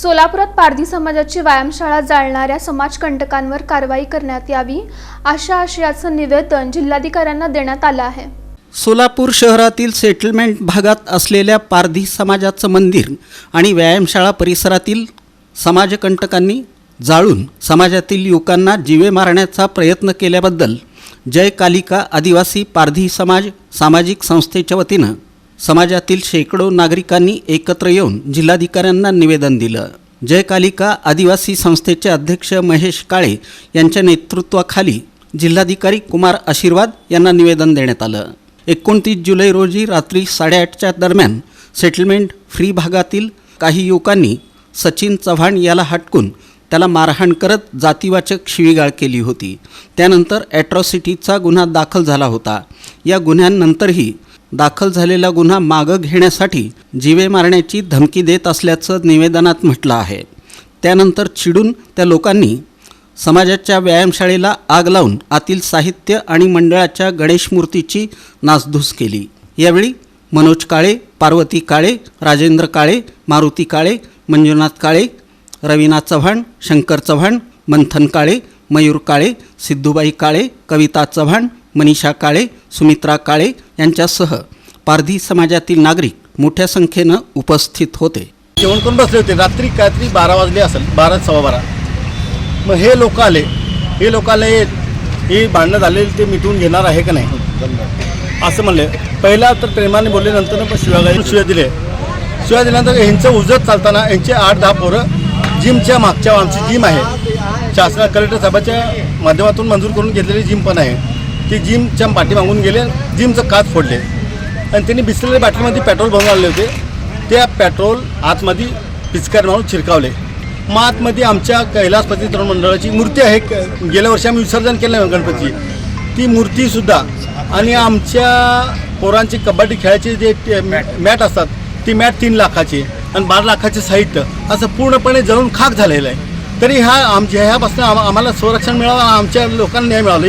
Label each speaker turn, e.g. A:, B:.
A: सोलापुरात पारधी समाजाची व्यायामशाळा जाळणाऱ्या समाजकंटकांवर कारवाई करण्यात यावी अशा आशयाचं निवेदन जिल्हाधिकाऱ्यांना देण्यात आलं आहे.
B: सोलापूर शहरातील सेटलमेंट भागात असलेल्या पारधी समाजाचं मंदिर आणि व्यायामशाळा परिसरातील समाजकंटकांनी जाळून समाजातील युवकांना जीवे मारण्याचा प्रयत्न केल्याबद्दल जय कालिका आदिवासी पारधी समाज सामाजिक संस्थेच्या वतीनं समाजातील शेकडो नागरिकांनी एकत्र येऊन जिल्हाधिकाऱ्यांना निवेदन दिलं. जयकालिका आदिवासी संस्थेचे अध्यक्ष महेश काळे यांच्या नेतृत्वाखाली जिल्हाधिकारी कुमार आशीर्वाद यांना निवेदन देण्यात आलं. एकोणतीस जुलै रोजी रात्री साडेआठच्या दरम्यान सेटलमेंट फ्री भागातील काही युवकांनी सचिन चव्हाण याला हटकून त्याला मारहाण करत जातीवाचक शिवीगाळ केली होती. त्यानंतर ॲट्रॉसिटीचा गुन्हा दाखल झाला होता. या गुन्ह्यांनंतरही दाखल झालेला गुन्हा मागं घेण्यासाठी जीवे मारण्याची धमकी देत असल्याचं निवेदनात म्हटलं आहे. त्यानंतर चिडून त्या लोकांनी समाजाच्या व्यायामशाळेला आग लावून आतील साहित्य आणि मंडळाच्या गणेश मूर्तीची नासधूस केली. यावेळी मनोज काळे पार्वती काळे राजेंद्र काळे मारुती काळे मंजुनाथ काळे रवीनाथ चव्हाण शंकर चव्हाण मंथन काळे मयूर काळे सिद्धूबाई काळे कविता चव्हाण मनीषा काळे सुमित्रा काळे यांच्यासह पारधी समाजातील नागरिक मोठ्या संख्येनं उपस्थित होते.
C: जेवण करून बसले होते. रात्री काहीतरी बारा वाजले असेल बारा सव्वा बारा. मग हे लोक आले. हे लोक आले हे भांडणं झालेली ते मिटवून घेणार आहे का नाही? असं म्हणले. पहिला तर प्रेमाने बोलले नंतर पण शिवाय शिव्या दिले. शिव्या दिल्यानंतर ह्यांचं उजत चालताना यांचे आठ दहा पोरं जिमच्या मागच्या आमची जिम आहे. शासना कलेक्टर साहेबाच्या माध्यमातून मंजूर करून घेतलेली जिम पण आहे. की जिमच्या पाठीमागून गेले जिमचं काच फोडले. आणि त्यांनी बिसलेल्या बाटलीमध्ये पेट्रोल भरून आले होते. त्या पेट्रोल आतमध्ये पिचकार मारून शिरकावले मग आतमध्ये आमच्या कैलासपती तरुण मंडळाची मूर्ती आहे. गेल्या वर्षी आम्ही विसर्जन केलं आहे गणपतीची. ती मूर्तीसुद्धा आणि आमच्या पोरांची कबड्डी खेळायचे जे ते मॅट असतात ती मॅट तीन लाखाची आणि बारा लाखाचे साहित्य असं पूर्णपणे जळून खाक झालेलं आहे. तरी ह्या आमच्या ह्यापासून आम- आम्हाला संरक्षण मिळावं आमच्या लोकांना न्याय मिळाला